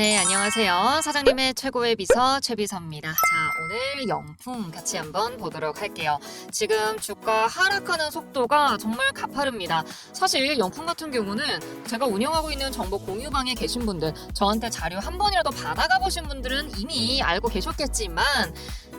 네, 안녕하세요. 사장님의 최고의 비서 최비서입니다. 자, 오늘 영풍 같이 한번 보도록 할게요. 지금 주가 하락하는 속도가 정말 가파릅니다. 사실 영풍 같은 경우는 제가 운영하고 있는 정보 공유방에 계신 분들, 저한테 자료 한 번이라도 받아가 보신 분들은 이미 알고 계셨겠지만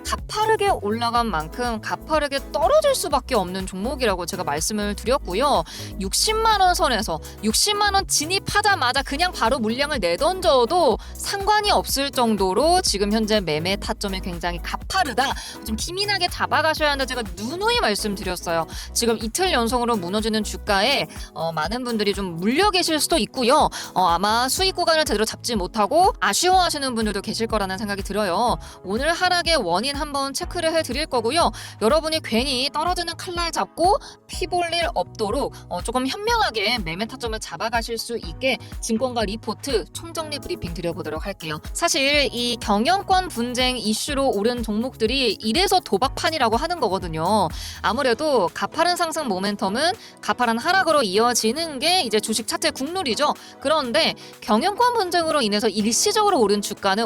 가파르게 올라간 만큼 가파르게 떨어질 수밖에 없는 종목이라고 제가 말씀을 드렸고요. 60만 원 선에서 60만 원 진입하자마자 그냥 바로 물량을 내던져도 상관이 없을 정도로 지금 현재 매매 타점이 굉장히 가파르다. 좀 기민하게 잡아가셔야 한다. 제가 누누이 말씀드렸어요. 지금 이틀 연속으로 무너지는 주가에 어, 많은 분들이 좀 물려 계실 수도 있고요. 어, 아마 수익 구간을 제대로 잡지 못하고 아쉬워하시는 분들도 계실 거라는 생각이 들어요. 오늘 하락의 원인 한번 체크를 해드릴 거고요. 여러분이 괜히 떨어지는 칼날 잡고 피볼일 없도록 어, 조금 현명하게 매매 타점을 잡아가실 수 있게 증권가 리포트 총정리 브리핑 드려보도록 할게요. 사실 이 경영권 분쟁 이슈로 오른 종목들이 이래서 도박판이라고 하는 거거든요. 아무래도 가파른 상승 모멘텀은 가파른 하락으로 이어지는 게 이제 주식 차트 국룰이죠. 그런데 경영권 분쟁으로 인해서 일시적으로 오른 주가는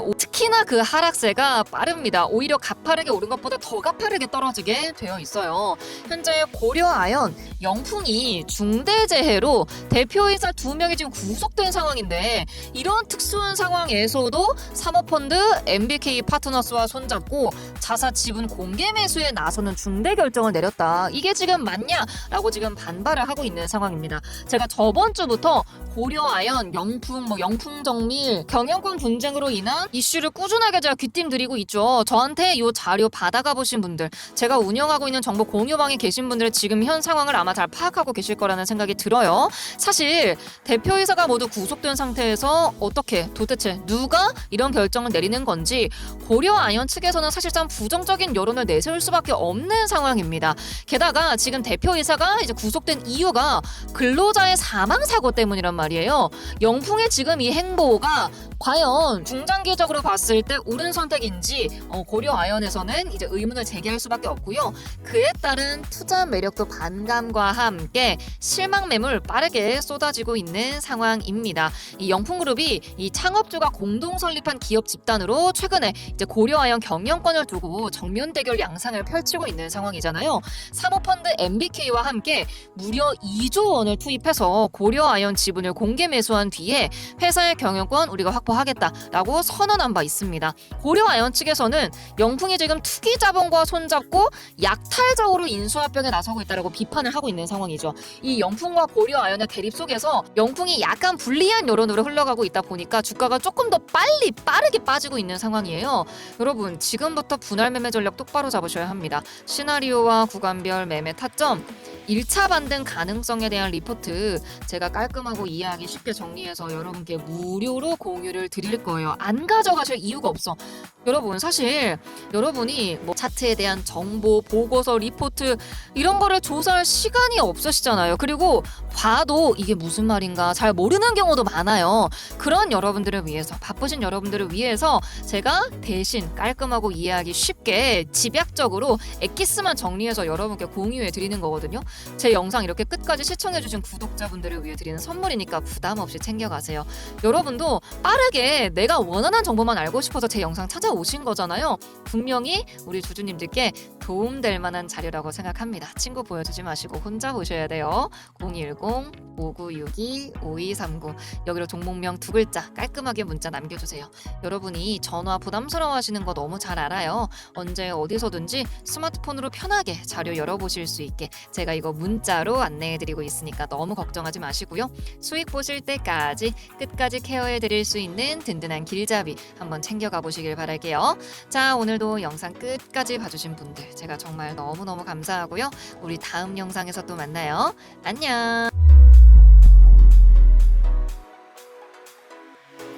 오- 특히나 그 하락세가 빠릅니다. 오히려 가파르게 오른 것보다 더 가파르게 떨어지게 되어 있어요. 현재 고려아연 영풍이 중대재해로 대표이사 두 명이 지금 구속된 상황인데 이런 특수한 상황에서도 사모펀드 MBK 파트너스와 손잡고 자사 지분 공개 매수에 나서는 중대 결정을 내렸다. 이게 지금 맞냐라고 지금 반발을 하고 있는 상황입니다. 제가 저번 주부터 고려아연, 영풍, 뭐 영풍정밀 경영권 분쟁으로 인한 이슈를 꾸준하게 제가 귀띔드리고 있죠. 저한테 이 자료 받아가 보신 분들, 제가 운영하고 있는 정보 공유방에 계신 분들은 지금 현 상황을 아마 잘 파악하고 계실 거라는 생각이 들어요. 사실 대표이사가 모두 구속된 상태에서 어떻게 도대체 누가 이런 결정을 내리는 건지 고려아연 측에서는 사실상 부정적인 여론을 내세울 수밖에 없는 상황입니다. 게다가 지금 대표이사가 이제 구속된 이유가 근로자의 사망 사고 때문이란 말이에요. 영풍의 지금 이 행보가 과연 중장기적으로 봤을 때 옳은 선택인지 어, 고려 아연에서는 이제 의문을 제기할 수밖에 없고요. 그에 따른 투자 매력도 반감과 함께 실망 매물 빠르게 쏟아지고 있는 상황입니다. 이 영풍그룹이 이 창업주가 공동 설립한 기업 집단으로 최근에 이제 고려 아연 경영권을 두고 정면 대결 양상을 펼치고 있는 상황이잖아요. 사모펀드 MBK와 함께 무려 2조 원을 투입해서 고려 아연 지분을 공개 매수한 뒤에 회사의 경영권 우리가 확보 하겠다라고 선언한 바 있습니다. 고려아연 측에서는 영풍이 지금 투기 자본과 손잡고 약탈적으로 인수합병에 나서고 있다라고 비판을 하고 있는 상황이죠. 이 영풍과 고려아연의 대립 속에서 영풍이 약간 불리한 여론으로 흘러가고 있다 보니까 주가가 조금 더 빨리 빠르게 빠지고 있는 상황이에요. 여러분 지금부터 분할 매매 전략 똑바로 잡으셔야 합니다. 시나리오와 구간별 매매 타점 1차 반등 가능성에 대한 리포트 제가 깔끔하고 이해하기 쉽게 정리해서 여러분께 무료로 공유를 드릴 거예요. 안 가져가실 이유가 없어. 여러분 사실 여러분이 뭐 차트에 대한 정보, 보고서, 리포트 이런 거를 조사할 시간이 없으시잖아요. 그리고 봐도 이게 무슨 말인가 잘 모르는 경우도 많아요. 그런 여러분들을 위해서 바쁘신 여러분들을 위해서 제가 대신 깔끔하고 이해하기 쉽게 집약적으로 엑기스만 정리해서 여러분께 공유해 드리는 거거든요. 제 영상 이렇게 끝까지 시청해 주신 구독자분들을 위해 드리는 선물이니까 부담 없이 챙겨가세요. 여러분도 빠르게 내가 원하는 정보만 알고 싶어서 제 영상 찾아 오신 거잖아요. 분명히 우리 주주님들께 도움될 만한 자료라고 생각합니다. 친구 보여주지 마시고 혼자 보셔야 돼요. 010-5962-5239 여기로 종목명 두 글자 깔끔하게 문자 남겨주세요. 여러분이 전화 부담스러워하시는 거 너무 잘 알아요. 언제 어디서든지 스마트폰으로 편하게 자료 열어보실 수 있게 제가 이거 문자로 안내해드리고 있으니까 너무 걱정하지 마시고요. 수익 보실 때까지 끝까지 케어해드릴 수 있는 든든한 길잡이 한번 챙겨가 보시길 바랄게요. 자 오늘도 영상 끝까지 봐주신 분들 제가 정말 너무너무 감사하고요. 우리 다음 영상에서 또 만나요. 안녕.